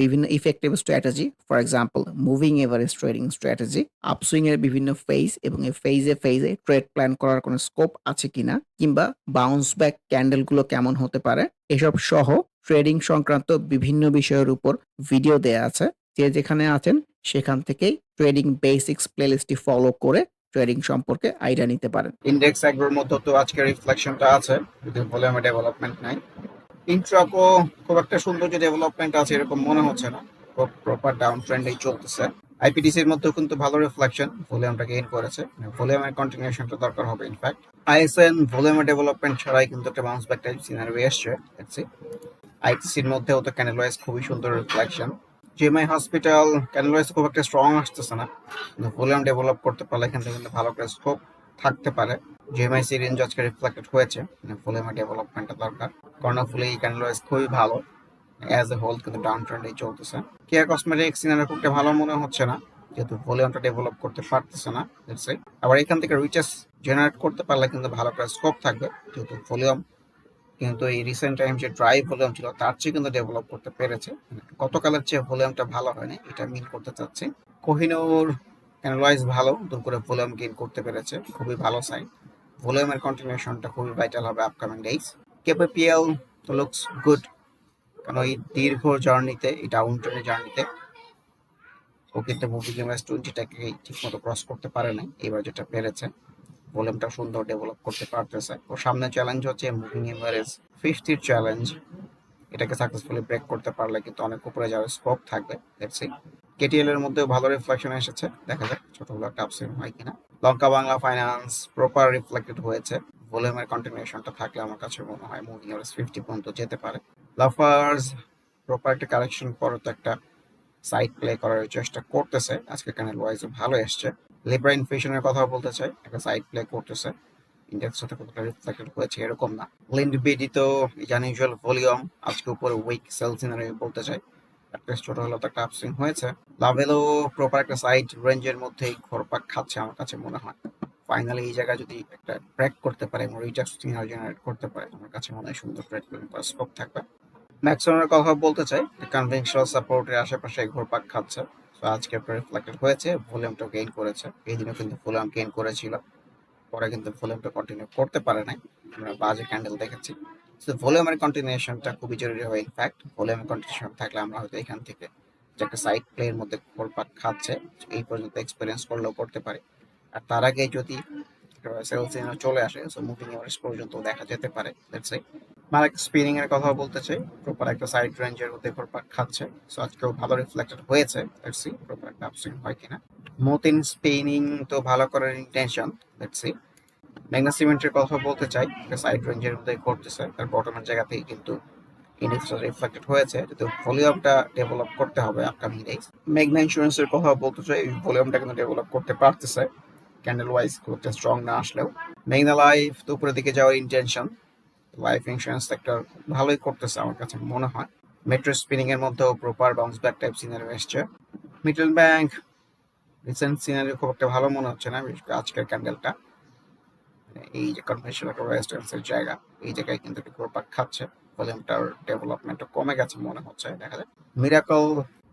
বিভিন্ন effective strategy, for example moving average trading strategy, upswing এর বিভিন্ন ফেজ এবং এই ফেজে, ফেজে ট্রেড প্ল্যান করার কোনো স্কোপ আছে কিনা কিংবা বাউন্স ব্যাক ক্যান্ডেলগুলো কেমন হতে পারে, এসব সহ ট্রেডিং সংক্রান্ত বিভিন্ন বিষয়ের উপর ভিডিও দেয়া আছে। যে যেখানে আছেন সেখান থেকেই ট্রেডিং বেসিক্স প্লেলিস্টটি ফলো করে ট্রেডিং সম্পর্কে আইডিয়া নিতে পারেন। ইন্ডেক্স এগ্রোর মতো তো আজকের রিফ্লেকশনটা আছে, যদিও ভলিউমে ডেভেলপমেন্ট নাই। ইন্ট্রাকো খুব একটা সুন্দর যে ডেভেলপমেন্ট আছে এরকম মনে হচ্ছে না। প্রপার ডাউন ট্রেন্ডেই চলতেছে। আইপিডিসির মধ্যেও কিন্তু ভালো রিফ্লেকশন, ভলিউমটা গেইন করেছে। ভলিউমের কন্টিনিউশনটা দরকার হবে ইনফ্যাক্ট। আইএসএন ভলিউমের ডেভেলপমেন্ট ছাড়াই কিন্তু একটা বাউন্স ব্যাক টাইপ সিনারি এসছে দেখছি। আইটিসির মধ্যেও তো ক্যানেল ওয়াইজ খুবই সুন্দর reflection. GMI hospital channel wise খুব একটা স্ট্রং আসতেছে না। কিন্তু ভলিউম ডেভেলপ করতে পারলে এখান থেকে কিন্তু ভালো একটা স্কোপ থাকতে পারে। জিএমআই সি রেঞ্জ আজকে রিফ্লেক্টেড হয়েছে। ভলিউমের ডেভেলপমেন্টটা দরকার। কর্নাফুলি ক্যানেল ওয়াইজ খুবই ভালো। অ্যাজ এ হোল কিন্তু ডাউন ট্রেন্ডেই চলতেছে। কেয়ার কসমেটিক্স সিনারি খুব ভালো মনে হচ্ছে না। যেহেতু ভলিউমটা ডেভেলপ করতে পারতেছে না আবার এখান থেকে রিচার্জ জেনারেট করতে পারলে কিন্তু ভালো একটা স্কোপ থাকবে। যেহেতু ভলিউম কিন্তু এই রিসেন্ট টাইম যে ড্রাই ভলিউম ছিল, তার চেয়ে কিন্তু ডেভেলপ করতে পেরেছে। গতকালের চেয়ে ভলিউমটা ভালো হয়নি, এটা মিন করতে চাচ্ছি। কোহিনূর ক্যানেল ওয়াইজ ভালো দূর করে ভলিউম গেইন করতে পেরেছে, খুবই ভালো সাইন। ভলিউমের কন্টিনিউশনটা খুবই ভাইটাল হবে আপকামিং ডেইজ। কেপিপিএল তো লুকস গুড কারণ এই দীর্ঘ জার্নিতে এই ডাউন ট্রেনের জার্নিতে ও কিন্তু মুভিং এভারেজ টোয়েন্টিটাকে ঠিক মতো ক্রস করতে পারে নাই এবার যেটা পেরেছে ভলিউমটা সুন্দর ডেভেলপ করতে পারতেছে ওর সামনে চ্যালেঞ্জ হচ্ছে মুভিং এভারেজ ফিফটির চ্যালেঞ্জ এটাকে সাকসেসফুলি ব্রেক করতে পারলে কিন্তু অনেক উপরে যাওয়ার স্কোপ থাকবে সি কেটিএল এর মধ্যেও ভালো রিফ্লেকশন এসেছে। দেখা যাক ছোটগুলো একটা আপসেন হয় কিনা। Lanka Bangla finance proper reflected হয়েছে। ভলিউমের কন্টিনিউশনটা থাকলে আমার কাছে মনে হয় মুভিং এভারেজ ফিফটি পর্যন্ত যেতে পারে। লাফার্স প্রপার একটা কারেকশন পরে তো একটা সাইড প্লে করার চেষ্টা করতেছে। আজকে ক্যানেল ওয়াইজ ভালো এসছে। লিব্রা ইনফ্লেশনের কথা বলতে চাই। একটা সাইড প্লে করতেছে। ইন্ডেক্স সাথে কতটা রিফ্লেক্টেড হয়েছে এরকম না। লিন্ড বিডি তো আনইউজুয়াল ভলিউম আজকে উপরে উইক সেল সিনারি বলতে চাই। একটা ছোট হলো তো একটা আপসুইং হয়েছে। লাভেলও প্রপার একটা সাইড রেঞ্জের মধ্যেই ঘোরপাক খাচ্ছে আমার কাছে মনে হয়। ফাইনালি এই জায়গায় যদি একটা ব্রেক করতে পারে এবং রিটার্স সিগন্যাল জেনারেট করতে পারে, আমার কাছে মনে হয় সুন্দর ট্রেড করার স্কোপ থাকবে। ম্যাক্সিমামের কথা বলতে চাই কনভেনশনাল সাপোর্টের আশেপাশে ঘোরপাক খাচ্ছে। তো আজকে রিফ্লেক্টেড হয়েছে ভলিউমটা গেইন করেছে। এই দিনও কিন্তু ভলিউম গেইন করেছিল। পরে কিন্তু ভলিউমটা কন্টিনিউ করতে পারে নাই। আমরা বাজে ক্যান্ডেল দেখেছি। তো ভলিউমের কন্টিনিউশনটা খুবই জরুরি হয় ইনফ্যাক্ট ভলিউমের কন্টিনিউশন থাকলে আমরা হয়তো এখান থেকে যে একটা সাইড প্লের মধ্যে ঘোরপাক খাচ্ছে, এই পর্যন্ত এক্সপিরিয়েন্স করলেও করতে পারি। আর তার আগে যদি সেলস চলে আসে সো মুভিং এভারেজ পর্যন্ত দেখা যেতে পারে লেটস সে মালিক স্পিনিং এর কথা বলতে চাই প্রপার একটা সাইড রেঞ্জের মধ্যে ঘুরপাক খাচ্ছে। সো আজকেও ভালো রিফ্লেক্টেড হয়েছে লেটস সি প্রপার একটা আপসুইং হয় কিনা। মতিন স্পিনিং তো ভালো করার ইন্টেনশন লেটস সি ম্যাগনা সিমেন্টের কথা বলতে চাই সাইড রেঞ্জের মধ্যে করতেছে তার বটমের জায়গা থেকে কিন্তু ইন্ডেক্সটা রিফ্লেক্টেড হয়েছে যদি ভলিউমটা ডেভেলপ করতে হবে আপকামিং ডেজ মেঘনা ইন্স্যুরেন্সের কথা বলতে চাই ভলিউমটা কিন্তু ডেভেলপ করতে পারতেছে ক্যান্ডেল ওয়াইজ খুব একটা স্ট্রং না আসলেও। মেঘনা লাইফ তো উপরের দিকে যাওয়ার ইন্টেনশন লাইফ ইন্স্যুরেন্স সেক্টর ভালোই করতেছে আমার কাছে মনে হয়। মেট্রো স্পিনিং এর মধ্যেও proper bounce back type scenery এসছে। মিডল ব্যাংক রিসেন্ট সিনারি খুব একটা ভালো মনে হচ্ছে না আজকের ক্যান্ডেলটা এই যে কনভেনশনাল একটা রেজিস্ট্যান্সের জায়গা, এই জায়গায় কিন্তু একটু ঘুরপাক খাচ্ছে। ভলিউমটার ডেভেলপমেন্টটা কমে গেছে মনে হচ্ছে, দেখা যায় মিরাকল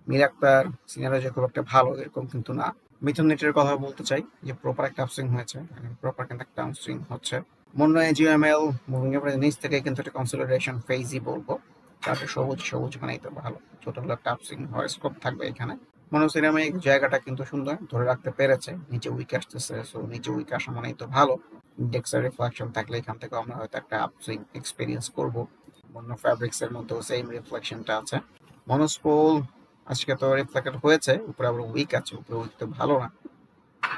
মিরাক্তার সিনারি যে খুব একটা ভালো, এরকম কিন্তু না। মিথুন নেটের কথা বলতে চাই, যে প্রপার একটা আপসুইং হয়েছে প্রপার কিন্তু একটা আপসুইং হচ্ছে। মনে হয় জিএমএল মুভিং এভারেজ নিচ থেকে কিন্তু একটা কনসোলিডেশন ফেজই বলব। চারটে সবুজ সবুজ মানেই তো ভালো। ছোট হলো টাপ সুইং হওয়ার স্কোপ থাকবে এখানে। মনোসিরামিক জায়গাটা কিন্তু সুন্দর, ধরে রাখতে পেরেছে। নিচে উইক আসতেছে সো নিচে উইক আসা মানেই তো ভালো। ইন্ডেক্সের রিফ্লেকশন থাকলে এখান থেকে আমরা হয়তো একটা আপ সুইং এক্সপিরিয়েন্স করব। অন্য ফ্যাব্রিক্স এর মধ্যেও সেম রিফ্লেকশনটা আছে। মনোস্পোল, আজকে তো রিফ্লেক্টেড হয়েছে, উপরে আবার উইক আছে, উপরে উইক তো ভালো না।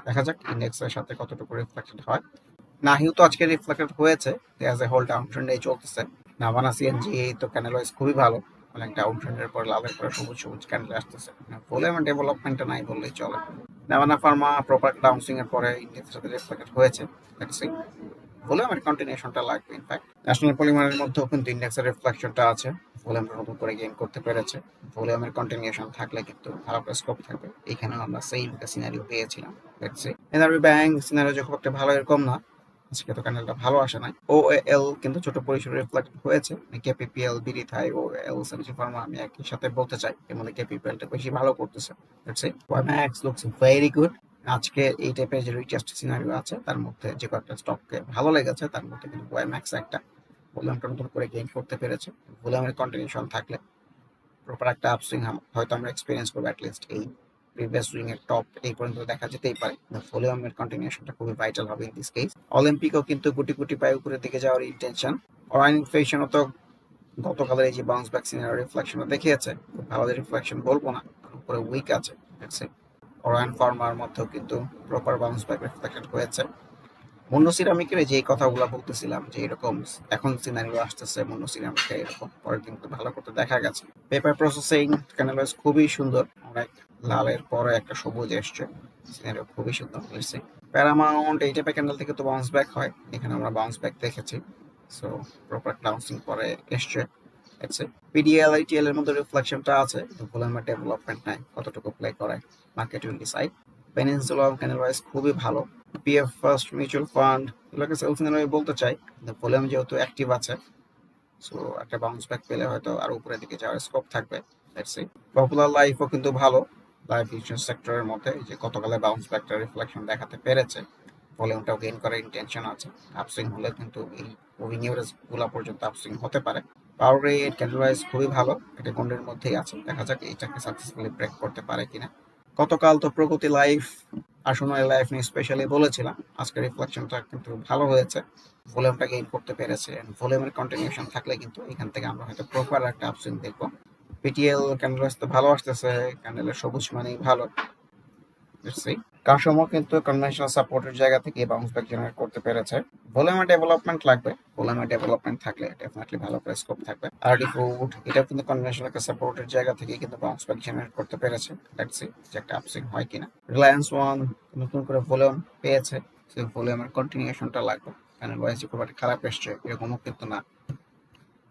দেখা যাক ইন্ডেক্সের সাথে কতটুকু রিফ্লেক্টেড হয়। নাহিও তো আজকে রিফ্লেক্টেড হয়েছে অ্যাজ এ হোল ডাউন ট্রেন্ডে চলতেছে। নাভানা সিএনজি তো ক্যানেল ওয়াইজ খুবই ভালো অনেক ডাউন ট্রেন্ডের পর লাভের পরে সবুজ সবুজ ক্যান্ডেল আসতেছে। আমার ডেভেলপমেন্টটা নাই বললেই চলে। নাভানা ফার্মা প্রপার ডাউনসিং এর পরে ইন্ডিয়ার সাথে রিফ্লেক্টেড হয়েছে। লেটস বলে আমার কন্টিনিউশনটা লাগবে ইনফ্যাক্ট ন্যাশনাল পলিমারের মধ্যেও কিন্তু ইন্ডেক্সের রিফ্লেকশনটা আছে। ভলিউমটা নতুন করে গেইন করতে পেরেছে। ভলিউমের কন্টিনিউশন থাকলে কিন্তু একটা স্কোপ থাকবে। এখানেও আমরা সেম সিনারিও পেয়েছিলাম। লেটস এনআরবি ব্যাংক সিনারিও খুব একটা ভালো এরকম না। আজকে তো ক্যান্ডেলটা ভালো আসে নাই। ও এল কিন্তু ছোট পরিসরে রিফ্লেক্ট হয়েছে। কেপিপিএল বিডি থাই ও এল সেভেন্টি ফার্মা আমি একই সাথে বলতে চাই, এর মধ্যে কেপিপিএলটা বেশি ভালো করতেছে। লেটস সি ওয়াইম্যাক্স লুকস ভেরি গুড আজকে এই টাইপের যে রিচার্জ সিনারিও আছে, তার মধ্যে যে কয়েকটা স্টককে ভালো লেগেছে, তার মধ্যে কিন্তু ওয়াইম্যাক্স একটা ভলিউমটা নতুন করে গেইন করতে পেরেছে। ভলিউমের কন্টিনিউশন থাকলে প্রপার একটা আপসুইং হয়তো আমরা এক্সপিরিয়েন্স করব অ্যাটলিস্ট এই প্রিভিয়াস সুইং এর টপ এই পর্যন্ত দেখা যেতেই পারে। ভলিউমের কন্টিনিউশনটা খুবই ভাইটাল হবে ইন দিস কেস অলিম্পিকও কিন্তু গুটি গুটি পায়ে উপরের দিকে যাওয়ার ইন্টেনশন অরাইন ইনফ্লেশনও তো গতকালের এই যে বাউন্স ব্যাক সিনারি রিফ্লেকশনও দেখিয়েছে। ভালো রিফ্লেকশন বলব না উপরে উইক আছে অরায়ন ফার্মার মধ্যেও কিন্তু প্রপার বাউন্স ব্যাক রিফ্লেকশন হয়েছে। মুন্ন সিরামিকের যে কথাগুলো বলতেছিলাম, যে এরকম এখন সিনারিও আসতেছে, মুন্ন সিরামিকে এরকম পরের দিন ভালো করতে দেখা গেছে। পেপার প্রসেসিং ক্যানালাইজ খুবই সুন্দর, অনেক লালের পরে একটা সবুজ এসছে। সিনারিও খুবই সুন্দর মিলছে প্যারামাউন্ট এই টাইপের ক্যান্ডেল থেকে তো বাউন্স ব্যাক হয়। এখানে আমরা বাউন্স ব্যাক দেখেছি। সো প্রপার বাউন্সিং পরে এসছে। আছে পিডিএল আইটিএল এর মধ্যে রিফ্লেকশনটা আছে। কিন্তু ভলিউমের ডেভেলপমেন্ট নাই। কতটুকু প্লে করে? Market will decide Peninsula channel wise খুবই ভালো। পিএফ ফার্স্ট মিউচুয়াল ফান্ড এগুলোকে সেলস আমি বলতে চাই? কিন্তু ভলিউম যেহেতু অ্যাক্টিভ আছে সো একটা বাউন্স ব্যাক পেলে হয়তো আরও উপরের দিকে যাওয়ার স্কোপ থাকবে। লেটস সি পপুলার লাইফও কিন্তু ভালো। লাইফ ইন্স্যুরেন্স সেক্টরের মধ্যে যে গতকালে বাউন্স ব্যাকটা রিফ্লেকশন দেখাতে পেরেছে ভলিউমটাও গেইন করার ইন্টেনশন আছে। আপসুইং হলে কিন্তু এই মুভিং এভারেজগুলা পর্যন্ত আপসুইং হতে পারে। পাওয়ার রেট ক্যান্ডেল খুবই ভালো, এটা কোন্ডের মধ্যেই আছে। দেখা যাক এইটাকে সাকসেসফুলি ব্রেক করতে পারে কিনা। গতকাল তো প্রগতি লাইফ আসনের লাইফ নিয়ে স্পেশালি বলেছিলাম। আজকে রিফ্লেকশনটা কিন্তু ভালো হয়েছে। ভলিউমটা গেইন করতে পেরেছে। ভলিউমের কন্টিনিউশন থাকলে কিন্তু এখান থেকে আমরা হয়তো প্রপার একটা আপসুইং দেখব। পিটিএল ক্যান্ডেল তো ভালো আসতেছে ক্যান্ডেলের সবুজ মানেই ভালো। কাস্টমার কিন্তু কনভেনশনাল সাপোর্টের জায়গা থেকে বাউন্স ব্যাক জেনারেট করতে পেরেছে। ভলিউমের ডেভেলপমেন্ট লাগবে। ভলিউমের ডেভেলপমেন্ট থাকলে ডেফিনেটলি ভালো করে স্কোপ থাকবে। আরডি ফুড এটা কিন্তু কনভেনশনাল সাপোর্টের জায়গা থেকে কিন্তু বাউন্স ব্যাক জেনারেট করতে পেরেছে। লেটস সি যে একটা আপসিং হয় কিনা। রিলায়েন্স ওয়ান নতুন করে ভলিউম পেয়েছে। সেই ভলিউমের কন্টিনিউশনটা লাগবে। কারণ ওয়াইজ খুব একটা খারাপ এসছে, এরকমও কিন্তু না।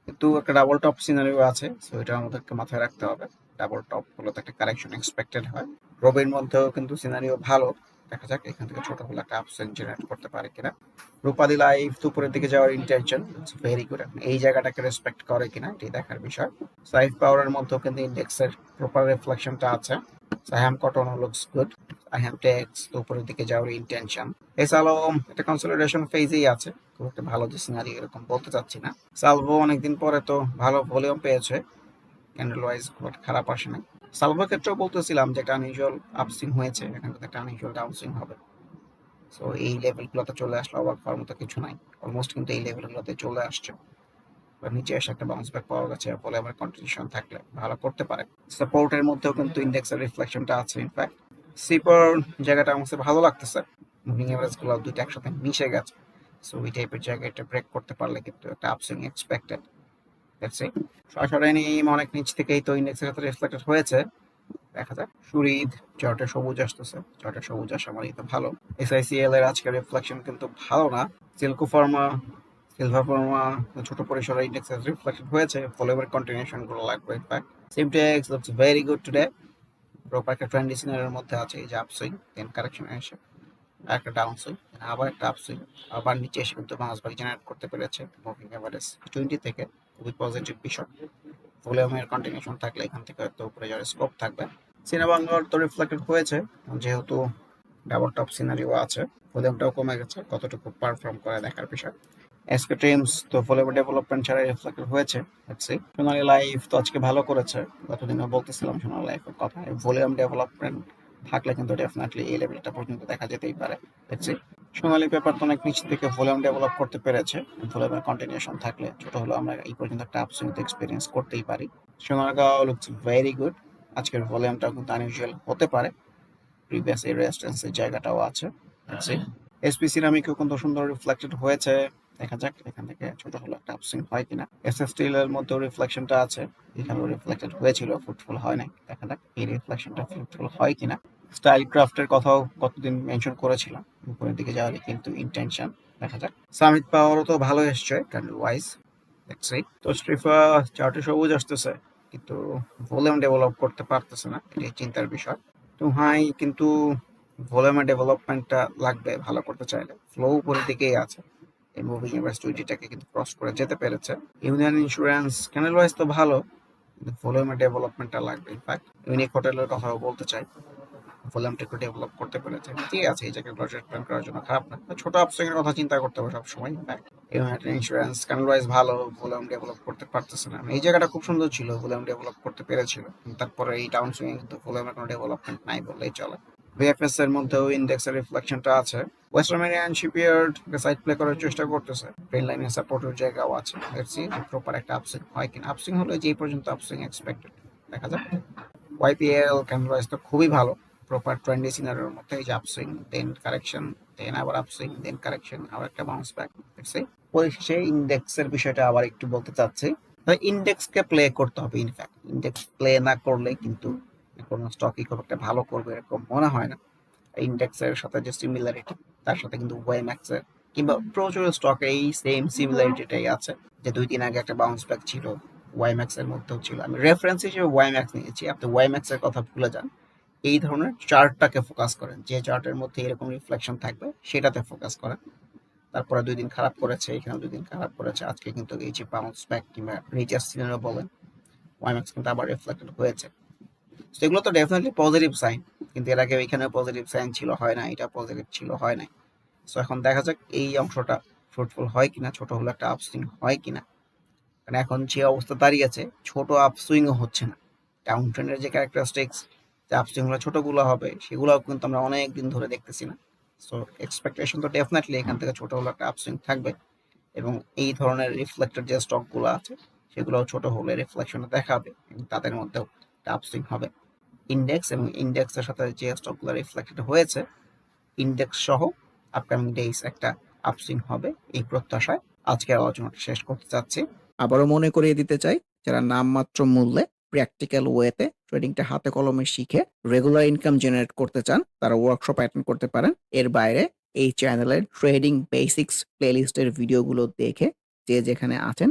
কিন্তু একটা ডাবল টপ সিনারিও আছে সো এটা আমাদেরকে মাথায় রাখতে হবে। ডাবল টপ হলো তো একটা কারেকশন এক্সপেক্টেড হয়। রবির মধ্যেও কিন্তু সিনারিও ভালো। দেখা যাক এখান থেকে ছোট হলে একটা আপসেন জেনারেট করতে পারে কিনা। রূপাদি লাইফ দুপুরের দিকে যাওয়ার ইন্টেনশন ভেরি গুড এই জায়গাটাকে রেসপেক্ট করে কিনা, এটি দেখার বিষয়। সাইফ পাওয়ারের মধ্যেও কিন্তু ইন্ডেক্সের প্রপার রিফ্লেকশনটা আছে। সাহাম কটন লুকস গুড আইহাম টেক্স উপরের দিকে যাওয়ার ইন্টেনশন আলম এটা কনসলিডেশন ফেজেই আছে। খুব একটা ভালো যে সিনারি এরকম বলতে চাচ্ছি না। সালভো অনেকদিন পরে তো ভালো ভলিউম পেয়েছে। ক্যান্ডেল ওয়াইজ খুব একটা খারাপ আসে না সালভোর ক্ষেত্রেও বলতেছিলাম যে একটা আপসুইং হয়েছে। এখানে একটা আনইউজুয়াল ডাউনসুইং হবে। সো এই লেভেলগুলোতে চলে আসলে অবাক হওয়ার মতো কিছু নাই। অলমোস্ট কিন্তু এই লেভেলগুলোতে চলে আসছে। বা নিচে এসে একটা বাউন্স ব্যাক পাওয়া গেছে ফলে আবার কন্টিনিউশন থাকলে ভালো করতে পারে। সাপোর্টের মধ্যেও কিন্তু ইন্ডেক্সের রিফ্লেকশনটা আছে ইনফ্যাক্ট সিপার জায়গাটা আমার ভালো লাগতেছে। মুভিং এভারেজগুলো দুইটা একসাথে মিশে গেছে। সো ওই টাইপের জায়গাটা ব্রেক করতে পারলে কিন্তু একটা আপসুইং এক্সপেক্টেড সি সরাসরি অনেক নিচ থেকেই তো ইন্ডেক্সের সাথে রিফ্লেক্টেড হয়েছে। দেখা যাক। সুরিদ, চার্টে সবুজ আসতেছে। চার্টে সবুজ আসা মানেই তো ভালো। এসআইসিএল এর আজকের রিফ্লেকশন কিন্তু ভালো না। সিল্কো ফার্মা সিলভার ফার্মা ছোট পরিসরে ইন্ডেক্সে রিফ্লেকশন হয়েছে। ফলোভার কন্টিনিউশনগুলো লাগবে। In fact Simtex looks very good today proper একটা ট্রেন্ডি সিনারের মধ্যে আছে, এই যে আপসুইং দেন কারেকশন এসে একটা ডাউন সুইং আবার একটা আপ সুইং আবার নিচে এসে কিন্তু ব্যাক জেনারেট করতে পেরেছে। মুভিং এভারেজ টোয়েন্টি থেকে খুবই পজিটিভ বিষয়। ভলিউমের কন্টিনিউশন থাকলে এখান থেকে হয়তো উপরে যাওয়ার স্কোপ থাকবে। সিনেমাঙ্গর তো রিফ্লেক্টেড হয়েছে, যেহেতু ডাবল টপ সিনারিও আছে ভলিউমটাও কমে গেছে, কতটুকু পারফর্ম করে দেখার বিষয়। এসকে টিমস তো ভলিউম ডেভেলপমেন্ট ছাড়া রিফ্লেক্টেড হয়েছে দেখছি সোনালী লাইফ তো আজকে ভালো করেছে গতদিনও বলতেছিলাম সোনালী লাইফের কথা ভলিউম ডেভেলপমেন্ট থাকলে কিন্তু ডেফিনেটলি এই লেভেলটা পর্যন্ত দেখা যেতেই পারে দেখছি সোনালী পেপার তো অনেক নিচ থেকে ভলিউম ডেভেলপ করতে পেরেছে ভলিউমের কন্টিনিউশন থাকলে ছোট হলো আমরা এই পর্যন্ত একটা আপসুইং এক্সপিরিয়েন্স করতেই পারি। সোনারগাঁও লুকস ভেরি গুড আজকের ভলিউমটা কিন্তু আনইউজুয়াল হতে পারে প্রিভিয়াস এই রেজিস্ট্যান্সের জায়গাটাও আছে দেখছি এসপি সিরামিকও কিন্তু সুন্দর রিফ্লেক্টেড হয়েছে দেখা যাক, এখান থেকে ছোট হলো একটা আপসুইং হয় কিনা। এস এস স্টিলের মধ্যেও রিফ্লেকশনটা আছে, এখানেও রিফ্লেক্টেড হয়েছিল ফ্রুটফুল হয় নাই। দেখা যাক, এই রিফ্লেকশনটা ফ্রুটফুল হয় কিনা। স্টাইল ক্রাফটের কথাও কতদিন মেনশন করেছিলাম, উপরের দিকে যাওয়ারই কিন্তু ইন্টেনশন দেখা যাক সামিত পাওয়ারও তো ভালো এসছে ক্যান্ডেল ওয়াইজ দেখছি তো স্ট্রিফা চারটে সবুজ আসতেছে, কিন্তু ভলিউম ডেভেলপ করতে পারতেছে না, এটাই চিন্তার বিষয়। তো হাই কিন্তু ভলিউমের ডেভেলপমেন্টটা লাগবে, ভালো করতে চাইলে। ফ্লো উপরের দিকেই আছে। এই মুভিং এভারেজ টোয়েন্টিটাকে কিন্তু ক্রস করে যেতে পেরেছে। ইউনিয়ন ইন্স্যুরেন্স ক্যানেল ওয়াইজ তো ভালো, কিন্তু ভলিউমের ডেভেলপমেন্টটা লাগবে। ইনফ্যাক্ট ইউনিক হোটেলের কথাও বলতে চাই। ভলিউমটা একটু ডেভেলপ করতে পেরেছে। ঠিক আছে, এই জায়গায় প্রজেক্ট প্ল্যান করার জন্য খারাপ না। ছোট আপসিং এর কথা চিন্তা করতে হবে সবসময়। In fact United Insurance channel wise ভালো ভলিউম ডেভেলপ করতে পারতেছে না। এই জায়গাটা খুব সুন্দর ছিল ভলিউম ডেভেলপ করতে পেরেছিল। তারপরে এই টাউন সুইং কিন্তু ভলিউমের কোনো ডেভেলপমেন্ট নাই বললেই চলে। ভিএফএস এর মধ্যেও ইন্ডেক্সের রিফ্লেকশনটা আছে। Western marine shipyard side play করার চেষ্টা করতেছে। ট্রেন লাইনের সাপোর্টের জায়গাও আছে। লেটস দেখছি প্রপার একটা আপসিং হয় কিনা। আপসিং হলে যেই পর্যন্ত আপসিং এক্সপেক্টেড দেখা যাক। ওয়াইপিএল ক্যানভাস তো খুবই ভালো। প্রপার ট্রেন্ডি সিনারিওর মধ্যে এই যে আপসুইং দেন কারেকশন দেন আবার আপসুইং দেন কারেকশন আবার একটা বাউন্স ব্যাক দেখছি পরিশেষে ইন্ডেক্সের বিষয়টা আবার একটু বলতে চাচ্ছি। ইন্ডেক্সকে প্লে করতে হবে ইনফ্যাক্ট ইন্ডেক্স প্লে না করলে কিন্তু কোনো স্টকই খুব একটা ভালো করবে এরকম মনে হয় না। ইন্ডেক্সের সাথে যে সিমিলারিটি তার সাথে কিন্তু ওয়াইম্যাক্সের কিংবা প্রচুর স্টকে এই সেম সিমিলারিটিটাই আছে। যে দুই দিন আগে একটা বাউন্স ব্যাক ছিল ওয়াইম্যাক্স এর মধ্যেও ছিল। আমি রেফারেন্স হিসেবে ওয়াইম্যাক্স নিয়েছি। আপনি ওয়াইম্যাক্স এর কথা ভুলে যান। এই ধরনের চার্টটাকে ফোকাস করেন। যে চার্টের মধ্যে এরকম রিফ্লেকশন থাকবে, সেটাতে ফোকাস করেন। তারপরে দুই দিন খারাপ করেছে এখানে দুই দিন খারাপ করেছে। আজকে কিন্তু এই যে বাউন্স ব্যাক কিংবা রিচার্জ বলেন ওয়াইম্যাক্স কিন্তু আবার রিফ্লেক্টেড হয়েছে। তো এগুলো তো ডেফিনেটলি পজিটিভ সাইন কিন্তু এর আগে এখানে পজিটিভ সাইন ছিল, হয় না এটা পজিটিভ ছিল, হয় নাই। সো এখন দেখা যাক এই অংশটা ফ্রুটফুল হয় কিনা, ছোট হলো একটা আপসুইং হয় কিনা। কারণ এখন যে অবস্থা দাঁড়িয়ে আছে, ছোট আপসুইংও হচ্ছে না। ডাউন ট্রেন্ডের যে ক্যারেক্টারিস্টিক্স যে আপসুইংগুলো ছোটগুলো হবে, সেগুলোও কিন্তু আমরা অনেক দিন ধরে দেখতেছি না। সো এক্সপেকটেশন তো ডেফিনেটলি এখান থেকে ছোট হলো একটা আপসুইং থাকবে এবং এই ধরনের রিফ্লেক্টেড যে স্টকগুলো আছে, সেগুলোও ছোট হলে রিফ্লেকশন দেখাবে তাদের মধ্যেও। আপসুইং হবে। ইন্ডেক্স এবং ইন্ডেক্সের সাথে যে স্টকগুলো রিফ্লেক্টেড হয়েছে ইন্ডেক্স সহ আপকামিং ডেইস একটা আপসুইং হবে এই প্রত্যাশায়। আজকের আলোচনাটা শেষ করতে চাচ্ছি। আবারও মনে করিয়ে দিতে চাই, যারা নামমাত্র মূল্যে প্র্যাকটিক্যাল ওয়েতে ট্রেডিংটা হাতে কলমে শিখে রেগুলার ইনকাম জেনারেট করতে চান, তারা ওয়ার্কশপ অ্যাটেন্ড করতে পারেন। এর বাইরে এই চ্যানেলের ট্রেডিং বেসিক্স প্লেলিস্টের ভিডিওগুলো দেখে যে যেখানে আছেন